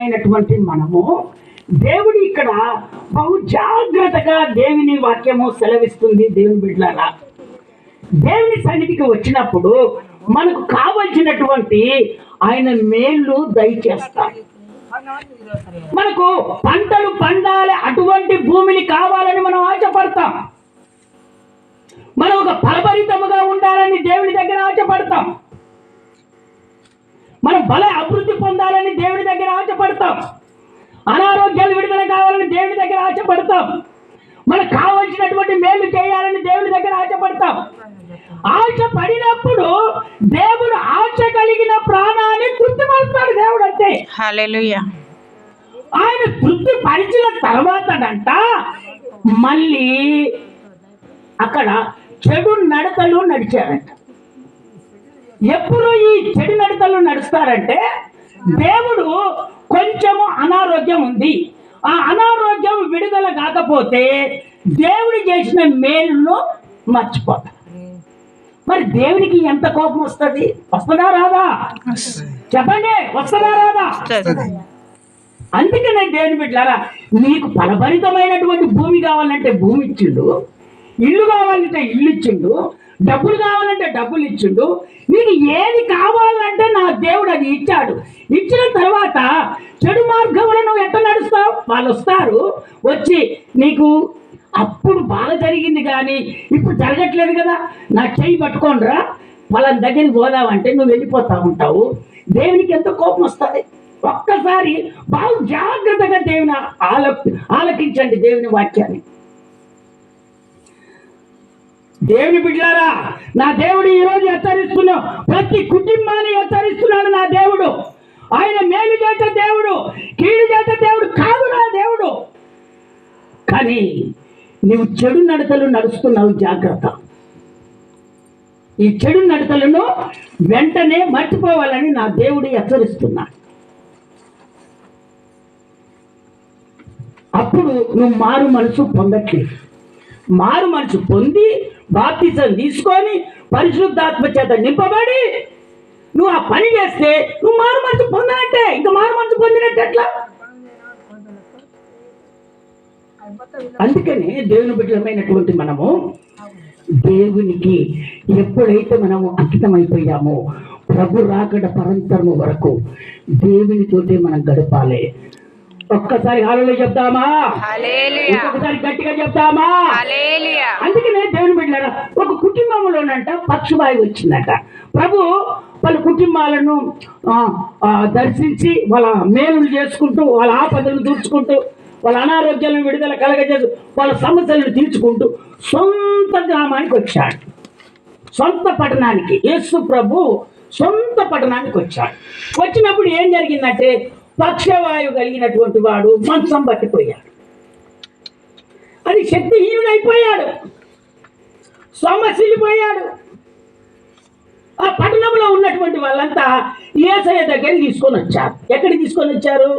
అయినటువంటి మనము దేవుడు ఇక్కడ బహు జాగ్రత్తగా దేవుని వాక్యము సెలవిస్తుంది దేవుని బిడ్డలారా. దేవుని సన్నిధికి వచ్చినప్పుడు మనకు కావలసినటువంటి ఆయన మేలు దయచేస్తాడు మనకు పంటలు పండాలి అటువంటి భూమిని కావాలని మనం ఆశపడతాం. మనం ఒక ఫలభరితముగా ఉండాలని దేవుని దగ్గర ఆశపడతాం. మనం బల అభివృద్ధి పొందాలని దేవుని దగ్గర ఆశపడతాం. అనారోగ్యాలు విడుదల కావాలని దేవుని దగ్గర ఆశపడతాం. మనకు కావలసినటువంటి మేలు చేయాలని దేవుని దగ్గర ఆశపడతాం. ఆశ పడినప్పుడు దేవుడు ఆశ కలిగిన ప్రాణాన్ని తృప్తిపరుస్తాడు దేవుడు అంతే. ఆయన తృప్తి పరిచిన తర్వాతనంట మళ్ళీ అక్కడ చెడు నడతలు నడిచారంట ఎప్పుడు ఈ చెడు నడతలు నడుస్తారంటే దేవుడు కొంచెము అనారోగ్యం ఉంది. ఆ అనారోగ్యం విడుదల కాకపోతే దేవుడు చేసిన మేలును మర్చిపోతారు. మరి దేవునికి ఎంత కోపం వస్తుంది? వస్తుందా రాదా? చెప్పండి వస్తుందా రాదా? అందుకనే దేవుని బిడ్డారా నీకు ఫలభరితమైనటువంటి భూమి కావాలంటే భూమి ఇచ్చిండు ఇల్లు కావాలంటే ఇల్లు ఇచ్చిండు డబ్బులు కావాలంటే డబ్బులు ఇచ్చిండు. నీకు ఏది కావాలంటే నా దేవుడు అది ఇచ్చాడు. ఇచ్చిన తర్వాత చెడు మార్గంలో నువ్వు ఎట్లా నడుస్తావు? వాళ్ళు వస్తారు. వచ్చి నీకు అప్పుడు బాగా జరిగింది కానీ ఇప్పుడు జరగట్లేదు కదా. నా చెయ్యి పట్టుకోండిరా. వాళ్ళ దగ్గరికి పోదామంటే నువ్వు వెళ్ళిపోతా ఉంటావు. దేవునికి ఎంత కోపం వస్తుంది? ఒక్కసారి బాగా జాగ్రత్తగా దేవుని ఆలో ఆలకించండి దేవుని వాక్యాన్ని. దేవుని బిడ్డారా నా దేవుడు ఈ రోజు హెచ్చరిస్తున్నావు ప్రతి కుటుంబాన్ని హెచ్చరిస్తున్నాడు నా దేవుడు. ఆయన మేలు చేత దేవుడు కీడు చేత దేవుడు కాదు నా దేవుడు. కానీ నువ్వు చెడు నడతలు నడుస్తున్నావు జాగ్రత్త. ఈ చెడు నడతలను వెంటనే మర్చిపోవాలని నా దేవుడు హెచ్చరిస్తున్నాడు. అప్పుడు నువ్వు మారు మనసు పొందట్లేదు. మారు మనసు పొంది బాప్తిజం తీసుకొని పరిశుద్ధాత్మ చేత నింపబడి నువ్వు ఆ పని చేస్తే నువ్వు మారు మనసు పొందినట్టే. ఇంకా మారు మనసు పొందినట్టు ఎట్లా? అందుకనే దేవుని బిడ్డలమైనటువంటి మనము దేవునికి ఎప్పుడైతే మనము అంకితమైపోయామో ప్రభు రాకడ పరంతరము వరకు దేవునితోటే మనం గడపాలి. ఒక్కసారి హాలలో చెప్తామా? ఇంకొకసారి గట్టిగా చెప్తామా? అందుకనే దేవుని బిడ్డారా ఒక కుటుంబంలోనంట పక్షవాయు వచ్చిందట. ప్రభు వాళ్ళ కుటుంబాలను దర్శించి వాళ్ళ మేలులు చేసుకుంటూ వాళ్ళ ఆపదలు తీర్చుకుంటూ వాళ్ళ అనారోగ్యాలను విడుదల కలగజేసి వాళ్ళ సమస్యలను తీర్చుకుంటూ సొంత గ్రామానికి వచ్చాడు. సొంత పట్టణానికి. యేసు ప్రభు సొంత పట్టణానికి వచ్చాడు. వచ్చినప్పుడు ఏం జరిగిందంటే పక్షవాయువు కలిగినటువంటి వాడు మంచం పట్టిపోయాడు. అది శక్తిహీనుడైపోయాడు. సొమ్మసిల్లిపోయాడు ఆ పట్టణంలో ఉన్నటువంటి వాళ్ళంతా ఏసయ్య దగ్గరికి తీసుకొని వచ్చారు. ఎక్కడికి తీసుకొని వచ్చారు?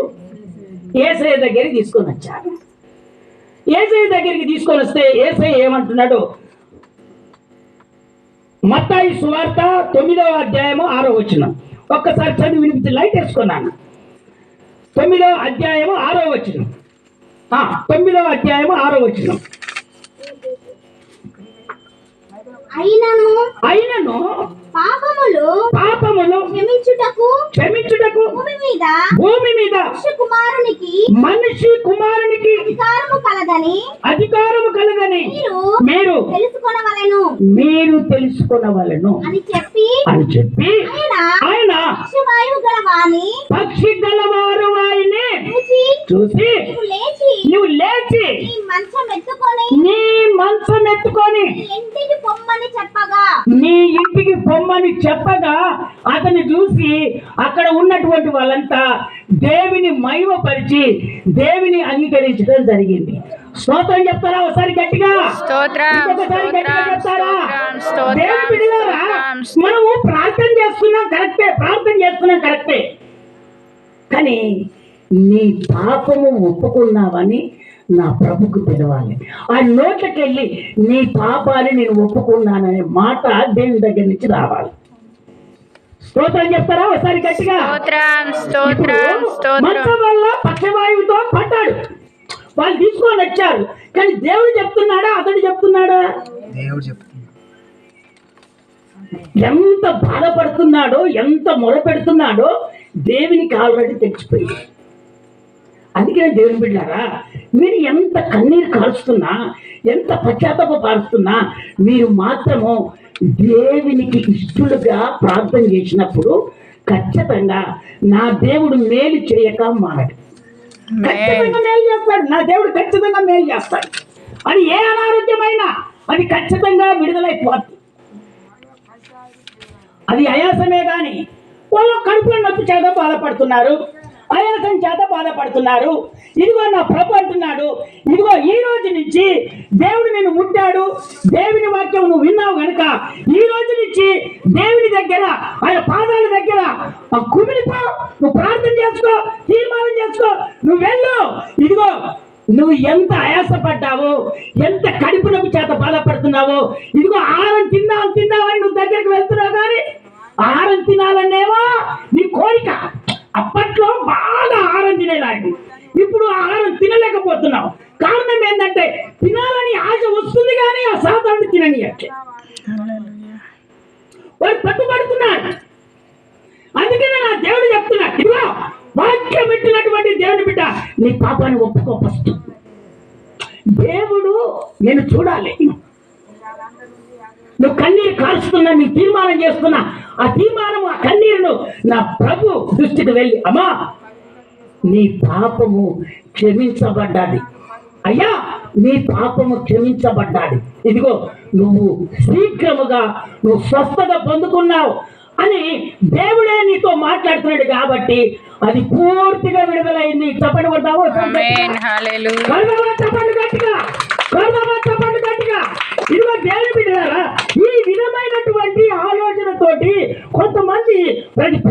ఏసయ్య దగ్గరికి తీసుకొని వచ్చారు. ఏసయ్య దగ్గరికి తీసుకొని వస్తే ఏసఐ ఏమంటున్నాడు? మత్తాయి సువార్త తొమ్మిదవ అధ్యాయము ఆరో వచ్చిన ఒక్కసారి చదివి వినిపించి లైట్ వేసుకున్నాను. తొమ్మిదవ అధ్యాయము ఆరో వచనం. ఆ, తొమ్మిదవ అధ్యాయము ఆరో వచనం. అయినను అయినను పాపములు పాపములు క్షమించుటకు క్షమించుటకు భూమి మీద భూమి మీద మనుష్య కుమారునికి మనిషి కుమారునికి అధికారము కలదని అధికారము కలదని మీరు తెలుసుకొనవలెను. మీరు తెలుసుకునవలను. అని చెప్పి అని చెప్పి ఆయన పక్షవాయువు పక్షి గలవారు చూచి చూసి నువ్వు లేచి నీ మంచం ఎత్తుకొని నీ మంచం ఎత్తుకొని ఇంటికి పొమ్మని చెప్పగా. నీ ఇంటికి పొమ్మని చెప్పగా చూసి అక్కడ ఉన్నటువంటి వాళ్ళంతా దేవిని మహిమపరిచి దేవిని అంగీకరించడం జరిగింది. స్తోత్రం చెప్తారా? ఒకసారి గట్టిగా. మనము ప్రార్థన చేస్తున్నాం కరెక్టే ప్రార్థన చేస్తున్నాం కరెక్టే. కానీ నీ పాపము ఒప్పుకున్నావని నా ప్రభుకు తెలవాలి. ఆ నోట్లకెళ్ళి నీ పాపాన్ని నేను ఒప్పుకున్నాననే మాట దేవుని దగ్గర నుంచి రావాలి. స్తోత్రం చెప్తారా? ఒకసారి గట్టిగా. మంచం వల్ల పడ్డాడు వాళ్ళు తీసుకొని వచ్చారు. కానీ దేవుడు చెప్తున్నాడా? అతడు చెప్తున్నాడా? దేవుడు ఎంత బాధపడుతున్నాడో ఎంత మొరపెడుతున్నాడో దేవునికి ఆల్రెడీ తెలిసిపోయింది. అందుకనే దేవుని బిడ్డారా మీరు ఎంత కన్నీరు కారుస్తున్నా ఎంత పశ్చాత్తాప పారుస్తున్నా మీరు మాత్రము దేవునికి ఇష్టలుగా ప్రార్థన చేసినప్పుడు ఖచ్చితంగా నా దేవుడు మేలు చేయక మానడు ఖచ్చితంగా మేలు చేస్తాడు. నా దేవుడు ఖచ్చితంగా మేలు చేస్తాడు. అది ఏ అనారోగ్యమైనా అది ఖచ్చితంగా విడుదలైపోద్ది. అది అయాసమే కానీ వాళ్ళు కడుపులో నొప్పి చేత బాధపడుతున్నారు. ఆయాసం చేత బాధపడుతున్నారు. ఇదిగో నా ప్రభు అంటున్నాడు. ఇదిగో ఈ రోజు నుంచి దేవుడు నిన్ను ముట్టాడు. దేవుని వాక్యం నువ్వు విన్నావు గనుక ఈ రోజు నుంచి దేవుని దగ్గర ఆయన పాదాల దగ్గర కుమిలిపో నువ్వు ప్రార్థన చేసుకో తీర్మానం చేసుకో నువ్వు వెళ్ళు. ఇదిగో నువ్వు ఎంత ఆయాసపడ్డావో ఎంత కడుపు చేత బాధపడుతున్నావో ఇదిగో ఆహారం తిందాం తిందామని నువ్వు దగ్గరికి వెళ్తున్నావు కానీ ఆహారం తినాలనేవా నీ కోరిక. అప్పట్లో బాగా ఇప్పుడు ఆహారం తినలేకపోతున్నావు కారణం ఏంటంటే తినాలని ఆశ వస్తుంది కానీ ఆ సాధారణ తినని వాడు పట్టుబడుతున్నాడు. అందుకే నా దేవుడు చెప్తున్నాడు ఇదిగో వాక్యం పెట్టినటువంటి దేవుని బిడ్డ నీ పాపాన్ని ఒప్పుకో ఫస్ట్ దేవుడు నేను చూడాలి. నువ్వు కన్నీరు కాల్చుతున్నా నీ తీర్మానం చేస్తున్నా. ఆ తీర్మానం ఆ కన్నీరును నా ప్రభు దృష్టికి వెళ్ళి అమ్మా నీ పాపము క్షమించబడ్డాది. అయ్యా నీ పాపము క్షమించబడ్డాది. ఇదిగో నువ్వు శీఘ్రముగా నువ్వు స్వస్థత పొందుకున్నావు అని దేవుడే నీతో మాట్లాడుతున్నాడు కాబట్టి అది పూర్తిగా విడుదలైంది. చెప్పండి గట్టిగా. గట్టిగా. ఇదిగో దేవుని బిడ్డలారా ఈ విధమైనటువంటి ఆలోచనతోటి కొంతమంది ప్రతి